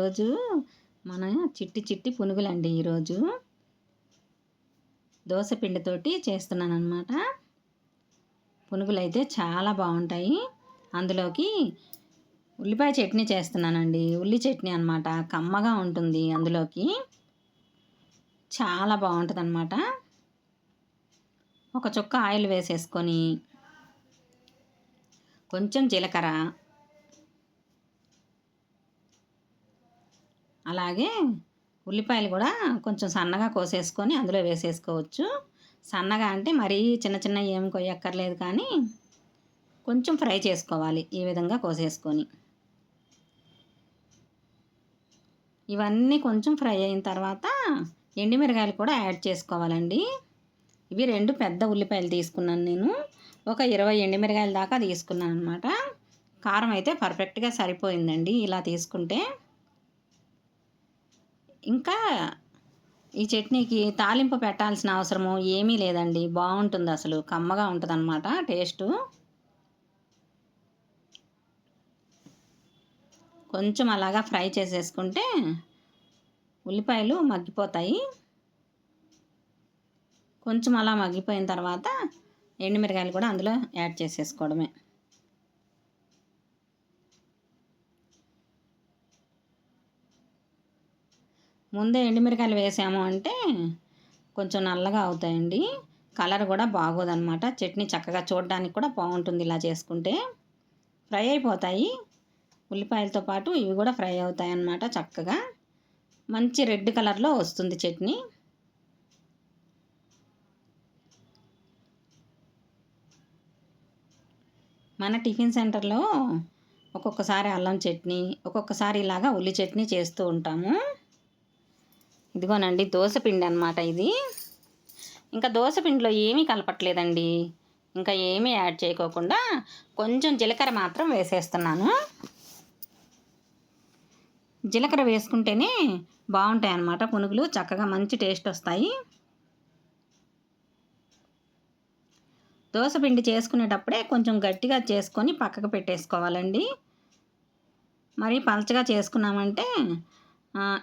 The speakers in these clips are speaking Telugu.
ఈరోజు మన చిట్టి చిట్టి పునుగులండి ఈరోజు. దోశపిండితోటి చేస్తున్నాను అనమాట పునుగులు అయితే చాలా బాగుంటాయి. అందులోకి ఉల్లిపాయ చట్నీ చేస్తున్నానండి. ఉల్లి చట్నీ అనమాట కమ్మగా ఉంటుంది అందులోకి. చాలా బాగుంటుంది అనమాట ఒక చుక్క ఆయిల్ వేసేసుకొని కొంచెం జీలకర్ర అలాగే ఉల్లిపాయలు కూడా కొంచెం సన్నగా కోసేసుకొని అందులో వేసేసుకోవచ్చు. సన్నగా అంటే మరీ చిన్న చిన్న ఏం కొయ్యక్కర్లేదు కానీ కొంచెం ఫ్రై చేసుకోవాలి ఈ విధంగా కోసేసుకొని. ఇవన్నీ కొంచెం ఫ్రై అయిన తర్వాత ఎండుమిరకాయలు కూడా యాడ్ చేసుకోవాలండి. ఇవి రెండు పెద్ద ఉల్లిపాయలు తీసుకున్నాను నేను. ఒక ఇరవై ఎండిమిరకాయల దాకా తీసుకున్నాను అనమాట కారం అయితే పర్ఫెక్ట్గా సరిపోయిందండి ఇలా తీసుకుంటే. ఇంకా ఈ చట్నీకి తాలింపు పెట్టాల్సిన అవసరము ఏమీ లేదండి. బాగుంటుంది అసలు. కమ్మగా ఉంటుంది అనమాట టేస్టు. కొంచెం అలాగా ఫ్రై చేసేసుకుంటే ఉల్లిపాయలు మగ్గిపోతాయి. కొంచెం అలా మగ్గిపోయిన తర్వాత ఎండుమిరకాయలు కూడా అందులో యాడ్ చేసేసుకోవడమే. ముందే ఎండుమిరకాయలు వేసాము అంటే కొంచెం నల్లగా అవుతాయండి. కలర్ కూడా బాగోదన్నమాట. చట్నీ చక్కగా చూడడానికి కూడా బాగుంటుంది ఇలా చేసుకుంటే. ఫ్రై అయిపోతాయి. ఉల్లిపాయలతో పాటు ఇవి కూడా ఫ్రై అవుతాయి అన్నమాట చక్కగా. మంచి రెడ్ కలర్లో వస్తుంది చట్నీ. మన టిఫిన్ సెంటర్లో ఒక్కొక్కసారి అల్లం చట్నీ ఒక్కొక్కసారి ఇలాగా ఉల్లి చట్నీ చేస్తూ ఉంటాము. ఇదిగోనండి పిండి అనమాట ఇది. ఇంకా పిండిలో ఏమీ కలపట్లేదండి. ఇంకా ఏమీ యాడ్ చేయకోకుండా కొంచెం జీలకర్ర మాత్రం వేసేస్తున్నాను. జీలకర్ర వేసుకుంటేనే బాగుంటాయి అన్నమాట పునుగులు చక్కగా మంచి టేస్ట్ వస్తాయి. దోశపిండి చేసుకునేటప్పుడే కొంచెం గట్టిగా చేసుకొని పక్కకు పెట్టేసుకోవాలండి. మరి పలచగా చేసుకున్నామంటే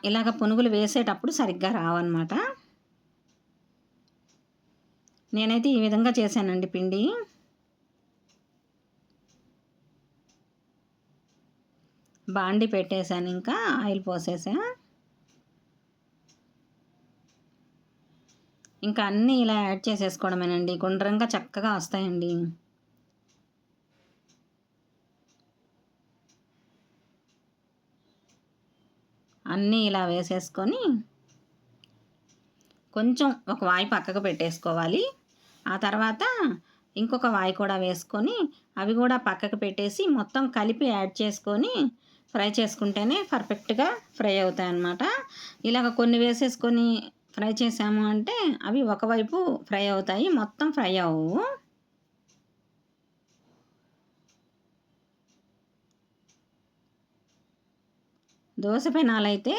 ఇలాగ పునుగులు వేసేటప్పుడు సరిగ్గా రావన్నమాట. నేనైతే ఈ విధంగా చేశానండి పిండి. బాండి పెట్టేశాను ఇంకా ఆయిల్ పోసేసా. ఇంకా అన్నీ ఇలా యాడ్ చేసేసుకోవడమేనండి. గుండ్రంగా చక్కగా వస్తాయండి. అన్నీ ఇలా వేసేసుకొని కొంచెం ఒక వాయి పక్కకు పెట్టేసుకోవాలి. ఆ తర్వాత ఇంకొక వాయి కూడా వేసుకొని అవి కూడా పక్కకు పెట్టేసి మొత్తం కలిపి యాడ్ చేసుకొని ఫ్రై చేసుకుంటేనే పర్ఫెక్ట్గా ఫ్రై అవుతాయి అన్నమాట. ఇలాగ కొన్ని వేసేసుకొని ఫ్రై చేసాము అంటే అవి ఒకవైపు ఫ్రై అవుతాయి మొత్తం ఫ్రై అవ్వవు. దోశ పెనాలైతే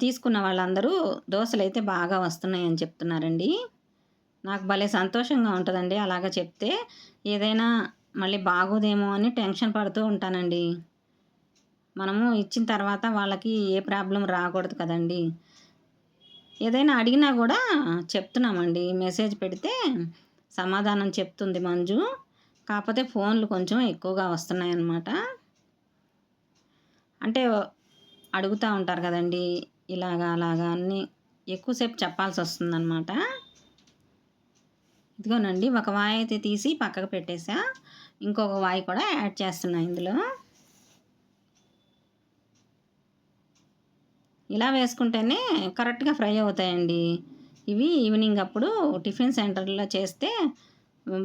తీసుకున్న వాళ్ళందరూ దోశలు అయితే బాగా వస్తున్నాయని చెప్తున్నారండి. నాకు భలే సంతోషంగా ఉంటుందండి అలాగ చెప్తే. ఏదైనా మళ్ళీ బాగోదేమో అని టెన్షన్ పడుతూ ఉంటానండి. మనము ఇచ్చిన తర్వాత వాళ్ళకి ఏ ప్రాబ్లం రాకూడదు కదండి. ఏదైనా అడిగినా కూడా చెప్తున్నామండి. మెసేజ్ పెడితే సమాధానం చెప్తుంది మంజు. కాకపోతే ఫోన్లు కొంచెం ఎక్కువగా వస్తున్నాయి అన్నమాట అంటే అడుగుతూ ఉంటారు కదండి ఇలాగా అలాగా అన్నీ ఎక్కువసేపు చెప్పాల్సి వస్తుందన్నమాట ఇదిగోనండి ఒక వాయి అయితే తీసి పక్కకు పెట్టేసా. ఇంకొక వాయి కూడా యాడ్ చేస్తున్నా ఇందులో. ఇలా వేసుకుంటేనే కరెక్ట్గా ఫ్రై అవుతాయండి. ఇవి ఈవినింగ్ అప్పుడు టిఫిన్ సెంటర్లో చేస్తే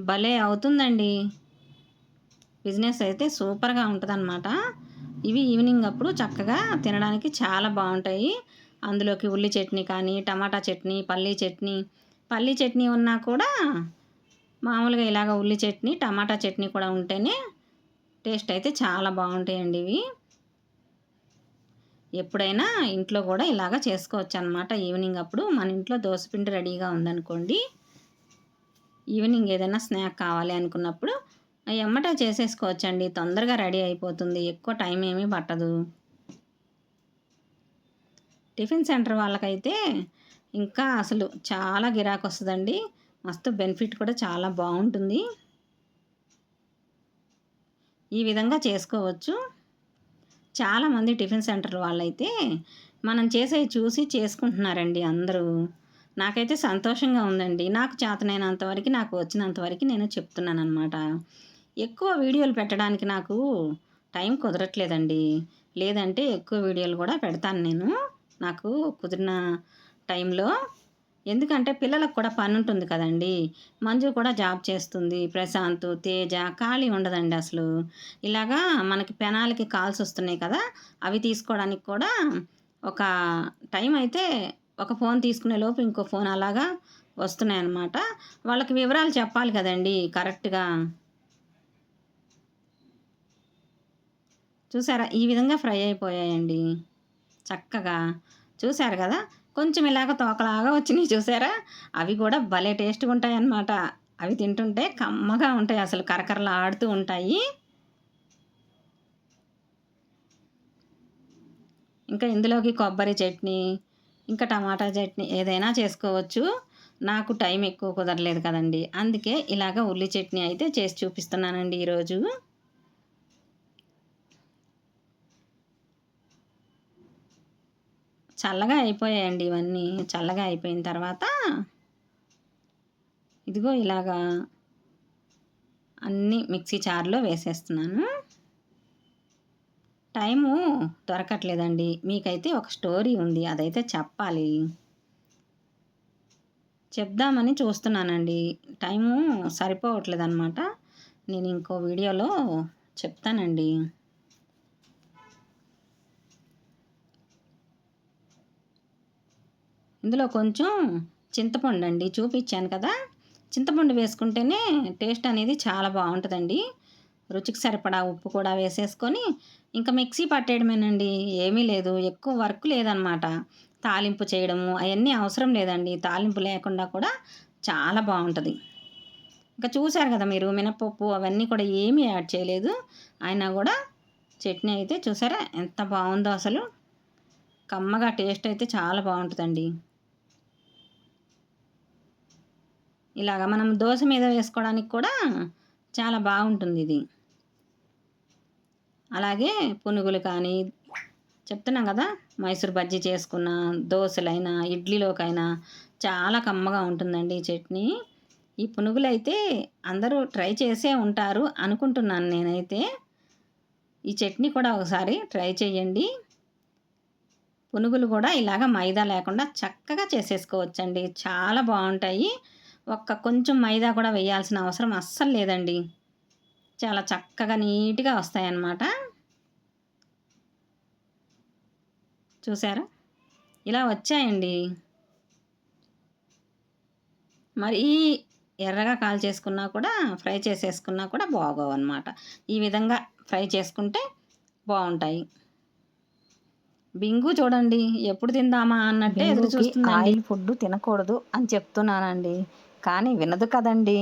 భలే అవుతుందండి. బిజినెస్ అయితే సూపర్గా ఉంటుందన్నమాట. ఇవి ఈవినింగ్ అప్పుడు చక్కగా తినడానికి చాలా బాగుంటాయి. అందులోకి ఉల్లి చట్నీ కానీ టమాటా చట్నీ పల్లీ చట్నీ. పల్లీ చట్నీ ఉన్నా కూడా మామూలుగా ఇలాగ ఉల్లి చట్నీ టమాటా చట్నీ కూడా ఉంటేనే టేస్ట్ అయితే చాలా బాగుంటాయండి ఇవి. ఎప్పుడైనా ఇంట్లో కూడా ఇలాగ చేసుకోవచ్చు అనమాట ఈవినింగ్ అప్పుడు మన ఇంట్లో దోశపిండి రెడీగా ఉందనుకోండి. ఈవినింగ్ ఏదైనా స్నాక్ కావాలి అనుకున్నప్పుడు ఎమ్మట చేసేసుకోవచ్చండి. తొందరగా రెడీ అయిపోతుంది. ఎక్కువ టైం ఏమీ పట్టదు. టిఫిన్ సెంటర్ వాళ్ళకైతే ఇంకా అసలు చాలా గిరాకు వస్తుందండి మస్తు బెనిఫిట్ కూడా చాలా బాగుంటుంది. ఈ విధంగా చేసుకోవచ్చు. చాలామంది టిఫిన్ సెంటర్ వాళ్ళైతే మనం చేసే చూసి చేసుకుంటున్నారండి అందరూ. నాకైతే సంతోషంగా ఉందండి. నాకు చేతనైనంత వరకు నాకు వచ్చినంత వరకు నేను చెప్తున్నాను అనమాట ఎక్కువ వీడియోలు పెట్టడానికి నాకు టైం కుదరట్లేదండి. లేదంటే ఎక్కువ వీడియోలు కూడా పెడతాను నేను. నాకు కుదిరిన టైంలో. ఎందుకంటే పిల్లలకు కూడా పని ఉంటుంది కదండి. మంజు కూడా జాబ్ చేస్తుంది. ప్రశాంత్ తేజ ఖాళీ ఉండదండి అసలు. ఇలాగా మనకి పెనాలకి కాల్స్ వస్తున్నాయి కదా అవి తీసుకోవడానికి కూడా ఒక టైం అయితే ఒక ఫోన్ తీసుకునే లోపు ఇంకో ఫోన్ అలాగా వస్తున్నాయి అన్నమాట వాళ్ళకి వివరాలు చెప్పాలి కదండి కరెక్ట్గా. చూసారా? ఈ విధంగా ఫ్రై అయిపోయాయండి. చక్కగా. చూసారు కదా? కొంచెం ఇలాగ తోకలాగా వచ్చినాయి చూసారా? అవి కూడా భలే టేస్ట్గా ఉంటాయన్నమాట అవి తింటుంటే కమ్మగా ఉంటాయి. అసలు కరకరలు ఆడుతూ ఉంటాయి. ఇంకా ఇందులోకి కొబ్బరి చట్నీ ఇంకా టమాటా చట్నీ ఏదైనా చేసుకోవచ్చు. నాకు టైం ఎక్కువ కుదరలేదు కదండి. అందుకే ఇలాగ ఉల్లి చట్నీ అయితే చేసి చూపిస్తున్నానండి ఈరోజు. చల్లగా అయిపోయాయండి ఇవన్నీ. చల్లగా అయిపోయిన తర్వాత ఇదిగో ఇలాగా అన్నీ మిక్సీ చారులో వేసేస్తున్నాను. టైము దొరకట్లేదండి. మీకైతే ఒక స్టోరీ ఉంది. అదైతే చెప్పాలి. చెప్దామని చూస్తున్నానండి. టైము సరిపోవట్లేదు అనమాట నేను ఇంకో వీడియోలో చెప్తానండి. ఇందులో కొంచెం చింతపండు అండి చూపించాను కదా. చింతపండు వేసుకుంటేనే టేస్ట్ అనేది చాలా బాగుంటుందండి. రుచికి సరిపడా ఉప్పు కూడా వేసేసుకొని ఇంకా మిక్సీ పట్టేయడమేనండి ఏమీ లేదు ఎక్కువ వర్క్ లేదనమాట. తాలింపు చేయడము అవన్నీ అవసరం లేదండి తాలింపు లేకుండా కూడా చాలా బాగుంటుంది. ఇంకా చూశారు కదా మీరు మినపప్పు అవన్నీ కూడా ఏమీ యాడ్ చేయలేదు. అయినా కూడా చట్నీ అయితే చూసారా ఎంత బాగుందో అసలు. కమ్మగా టేస్ట్ అయితే చాలా బాగుంటుందండి. ఇలాగ మనం దోశ మీద వేసుకోవడానికి కూడా చాలా బాగుంటుంది ఇది. అలాగే పునుగులు కానీ చెప్తున్నాం కదా మైసూర్ బజ్జీ చేసుకున్న దోశలైనా ఇడ్లీలోకైనా చాలా కమ్మగా ఉంటుందండి ఈ చట్నీ. ఈ పునుగులు అయితే అందరూ ట్రై చేసే ఉంటారు అనుకుంటున్నాను నేనైతే. ఈ చట్నీ కూడా ఒకసారి ట్రై చేయండి. పునుగులు కూడా ఇలాగ మైదా లేకుండా చక్కగా చేసేసుకోవచ్చండి. చాలా బాగుంటాయి. ఒక్క కొంచెం మైదా కూడా వేయాల్సిన అవసరం అస్సలు లేదండి. చాలా చక్కగా నీట్గా వస్తాయన్నమాట. చూసారా? ఇలా వచ్చాయండి. మరి ఎర్రగా కాల్ చేసుకున్నా కూడా ఫ్రై చేసేసుకున్నా కూడా బాగోవు అనమాట ఈ విధంగా ఫ్రై చేసుకుంటే బాగుంటాయి. బింగు చూడండి ఎప్పుడు తిందామా అన్నట్టే ఎదురు చూస్తుంది ఆయిల్ ఫుడ్ తినకూడదు అని చెప్తున్నానండి. కానీ వినదు కదండి.